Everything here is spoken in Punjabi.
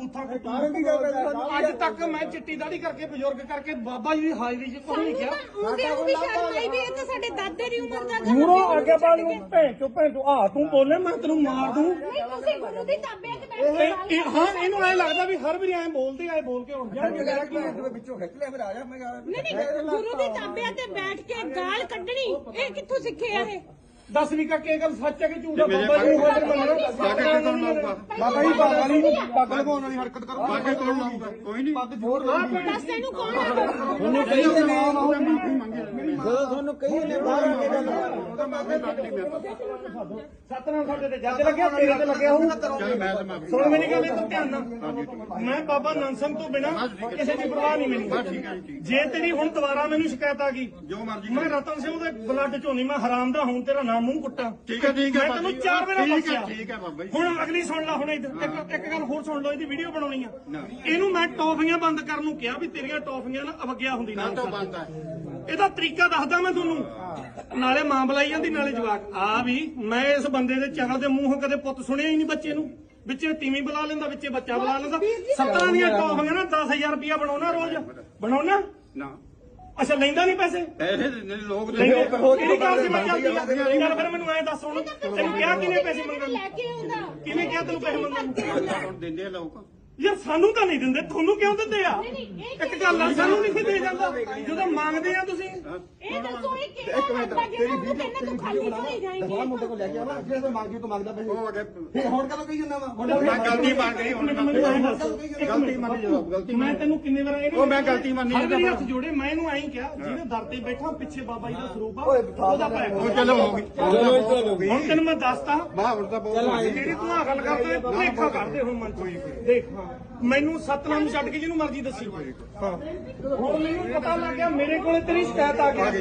ਬੂਥਾ ਅੱਜ ਤੱਕ ਮੈਂ ਚਿੱਟੀ ਦਾੜੀ ਕਰਕੇ ਬਜ਼ੁਰਗ ਕਰਕੇ ਬਾਬਾ ਜੀ ਦੀ ਹਾਜ਼ਰੀ 'ਚ ਕੁਝ ਨਹੀਂ ਕਿਹਾ। ਉਹਦੀ ਉਹਦੀ ਸ਼ਰਮ ਆਈ ਵੀ ਇਹ ਤਾਂ ਸਾਡੇ ਦਾਦੇ ਦੀ ਉਮਰ ਦਾ ਗਾ। ਮੂਰੋਂ ਅੱਗੇ ਬਾਲ ਨੂੰ ਭੈਣ ਚੋ ਭੈਣ ਚੋ ਆ ਤੂੰ ਬੋਲੇ ਮੈਂ ਤੈਨੂੰ ਮਾਰ ਦੂੰ। ਨਹੀਂ ਤੁਸੀਂ ਗੁਰੂ ਦੀ ਤਾਬੇ 'ਚ ਬੈਠ ਕੇ ਇਹ- ਇਹ- ਹਾਂ ਇਹਨੂੰ ਐ ਲੱਗਦਾ ਵੀ ਹਰ ਵਾਰੀ ਐ ਬੋਲਦੇ ਐ ਬੋਲ ਕੇ ਉੱਠ ਜਾਣਗੇ। ਮੇਰਾ ਕੀ ਹੈ? ਵਿੱਚੋਂ ਖਿੱਚ ਲਿਆ ਫਿਰ ਆ ਜਾ ਮੈਂ ਨਹੀਂ ਨਹੀਂ ਗੁਰੂ ਦੀ ਤਾਬੇ ਤੇ ਬੈਠ ਕੇ ਗਾਲ ਕੱਢਣੀ ਇਹ ਕਿੱਥੋਂ ਸਿੱਖਿਆ ਇਹ? ਦੱਸ ਵੀ ਗੱਲ ਸੱਚ ਹੈ ਕਿ ਝੂਠ ਹੈ ਬਾਬਾ ਜੀ ਨੂੰ ਮੰਨਣਾ ਬਾਬਾ ਜੀ ਬਾਬਾ ਜੀ ਨੂੰ ਪੱਗ ਲਗਾਉਣ ਵਾਲੀ ਹਰਕਤ ਕਰੋ। ਲਾਊਗਾ ਕੋਈ ਨਹੀਂ। ਪੱਗ ਜ਼ੋਰ ਲਾ ਦੱਸ ਤੈਨੂੰ ਕੌਣ ਹੈ? ਤੁਹਾਨੂੰ ਕਹੀ ਜਾਂਦੇ ਜਦੋਂ ਤੁਹਾਨੂੰ ਕਹੀ ਜਾਂਦੇ ਬਾਹਰ ਆ ਕੇ ਗੱਲ ਉਹਦਾ ਮਾਫੀ ਮੰਗ ਲਈ ਮੇਰੇ ਤੋਂ ਸਤਨਾਮ ਸਾਡੇ ਤੇ ਜੱਜ ਲੱਗਿਆ ਤੇਰੇ ਤੇ ਲੱਗਿਆ ਹੋਊ। ਚੱਲ ਮੈਂ ਤਾਂ ਮਾਫੀ ਸੁਣ ਮੇਰੀ ਗੱਲ ਇਹ ਤੋਂ ਧਿਆਨ ਨਾਲ। ਮੈਂ ਬਾਬਾ ਨੰਦ ਸਿੰਘ ਤੋਂ ਬਿਨਾ ਕਿਸੇ ਦੀ ਪਰਵਾਹ ਨਹੀਂ ਮੈਨੂੰ ਠੀਕ ਹੈ ਜੀ। ਠੀਕ ਜੇ ਤੇਰੀ ਹੁਣ ਦੁਬਾਰਾ ਮੈਨੂੰ ਸ਼ਿਕਾਇਤ ਆ ਗਈ ਜੋ ਮਰਜ਼ੀ ਮੈਂ ਰਤਨ ਸਿੰਘ ਦੇ ਬਲੱਡ ਚੋਂ ਨਹੀਂ ਮੈਂ ਹਰਾਮ ਦਾ ਹੁਣ ਤੇਰਾ ਨਾਮ ਮੂੰਹ ਕੁੱਟਾਂ। ਠੀਕ ਹੈ ਠੀਕ ਹੈ ਮੈਂ ਤੈਨੂੰ ਚਾਰ ਵੇਲੇ ਠੀਕ ਬਖਸ਼ਿਆ ਠੀਕ ਹੈ ਬਾਬਾ ਜੀ। ਹੁਣ ਅਗਲੀ ਸੁਣ ਲੈ ਹੁਣ ਇੱਧਰ। ਇੱਕ ਇੱਕ ਗੱਲ ਹੋਰ ਸੁਣ ਲਓ ਇਹਦੀ ਵੀਡੀਓ ਬਣਾਉਣੀ ਆ। ਨਾ। ਇਹਨੂੰ ਮੈਂ ਟੌਫੀਆਂ ਬੰਦ ਕਰਨ ਨੂੰ ਕਿਹਾ ਵੀ ਤੇਰੀਆਂ ਟੌਫੀਆਂ ਨਾ ਅਵਗਿਆ ਹੁੰਦੀ ਨਾ ਕਾਹਤੋਂ ਬੰਦ ਹੈ ਇਹਦਾ ਤਰੀਕਾ ਦੱਸਦਾ ਮੈਂ ਤੁਹਾਨੂੰ। ਨਾਲੇ ਮਾਂ ਬੁਲਾਈ ਜਾਂਦੀ ਨਾਲੇ ਜਵਾਕ। ਆ ਵੀ ਮੈਂ ਇਸ ਬੰਦੇ ਦੇ ਚੈਨਲ ਦੇ ਮੂੰਹੋਂ ਕਦੇ ਪੁੱਤ ਸੁਣਿਆ ਹੀ ਨਹੀਂ ਬੱਚੇ ਨੂੰ। ਵਿੱਚੇ ਤੀਵੀਂ ਬੁਲਾ ਲੈਂਦਾ ਵਿੱਚੇ ਬੱਚਾ ਬੁਲਾ ਲੈਂਦਾ। ਸੱਤਾਂ ਦੀਆਂ ਟੌਫੀਆਂ ਨਾ 10000 ਰੁਪਇਆ ਬਣਾਉਣਾ ਰੋਜ਼। ਬਣਾਉਣਾ? ਨਾ। ਅੱਛਾ ਲੈਂਦਾ ਨਹੀਂ ਪੈਸੇ? ਪੈਸੇ ਲੋਕ ਲੈਂਦੇ ਦਿੰਦੇ ਕਿਹੜੀ ਗੱਲ ਸੀ ਮੈਂ ਚੱਲਦੀ ਆ? ਚੱਲ ਫਿਰ ਮੈਨੂੰ ਐ ਦੱਸ ਹੁਣ। ਤੈਨੂੰ ਕਿਹਾ ਕਿਨੇ ਪੈਸੇ ਮੰਗਣ ਲੈ ਕੇ ਆਉਂਦਾ। ਕਿਹਨੇ ਕਿਹਾ ਤੈਨੂੰ ਪੈਸੇ ਮੰਗਣ? ਹੁਣ ਦਿੰਦੇ ਆ ਲੋਕ। ਯਾਰ ਸਾਨੂੰ ਤਾਂ ਨਹੀਂ ਦਿੰਦੇ ਤੁਹਾਨੂੰ ਕਿਉਂ ਦਿੰਦੇ ਆ? ਇੱਕ ਗੱਲ ਆ? ਸਾਨੂੰ ਨਹੀਂ ਦੇ ਜਾਂਦਾ। ਜਦੋਂ ਮੰਗਦੇ ਆ ਤੁਸੀਂ ਇਹ ਦੱਸੋ ਇਹ ਕਿਹੜਾ ਕਰਦਾ ਜਿਹੜਾ ਉਹ ਕਹਿੰਦਾ ਤੂੰ ਖਾਲੀ ਹੋਈ ਜਾਏਂਗੀ। ਮੁੰਡੇ ਕੋਲ ਲੈ ਕੇ ਆਵਾ ਜਿਹੜੇ ਤੋਂ ਮੰਗੀ ਤੂੰ ਮੰਗਦਾ ਪੈਸੇ। ਉਹ ਅਗੇ ਫਿਰ ਹੁਣ ਕਦੋਂ ਕਹੀ ਜਾਂਦਾ ਵਾ ਮੈਂ ਗਲਤੀ ਮੰਨ ਗਈ ਹੁਣ ਮੈਨੂੰ ਐਂ ਦੱਸ, ਇੱਕ ਗਲਤੀ ਮਿੰਟ। ਮੰਨੀ ਜੋ ਗਲਤੀ ਮੈਂ ਤੈਨੂੰ ਕਿੰਨੇ ਵਾਰ ਇਹਨੂੰ ਉਹ ਮੈਂ ਗਲਤੀ ਮੰਨੀ ਹਰ ਵਾਰੀ ਜਾਂਦਾ ਹੱਥ ਜੋੜੇ ਮੈਂ ਇਹਨੂੰ ਐਂ ਕਿਹਾ ਜਿਹਦੇ ਦਰ ਤੇ ਬੈਠਾ ਪਿੱਛੇ ਬਾਬਾ ਜੀ ਦਾ ਸਰੂਪ ਆ ਓਏ ਬਿਠਾ ਉਹਦਾ ਪੈ ਉਹ ਚਲੋ ਹੋ ਗਈ ਚਲੋ ਇਹ ਤਾਂ ਹੋ ਗਈ ਹੁਣ ਤੈਨੂੰ ਮੈਂ ਦੱਸਤਾ ਬਾਹ ਹੁਣ ਤਾਂ ਬਹੁਤ ਜਿਹੜੀ ਤੂੰ ਆ ਗੱਲ ਕਰਦੇ ਭੁਲੇਖਾ ਕਰਦੇ ਹੁਣ ਮਨ ਦੇਖ ਮੈਨੂੰ ਸਤਨਾਮ ਛੱਡ ਕੇ ਜਿਹਨੂੰ ਮਰਜ਼ੀ ਦੱਸੀ। ਹਾਂ। ਹੁਣ ਮੈਨੂੰ ਪਤਾ ਲੱਗ ਗਿਆ ਮੇਰੇ ਕੋਲੇ ਤੇਰੀ ਸ਼ਿਕਾਇਤ ਆ ਗਈ।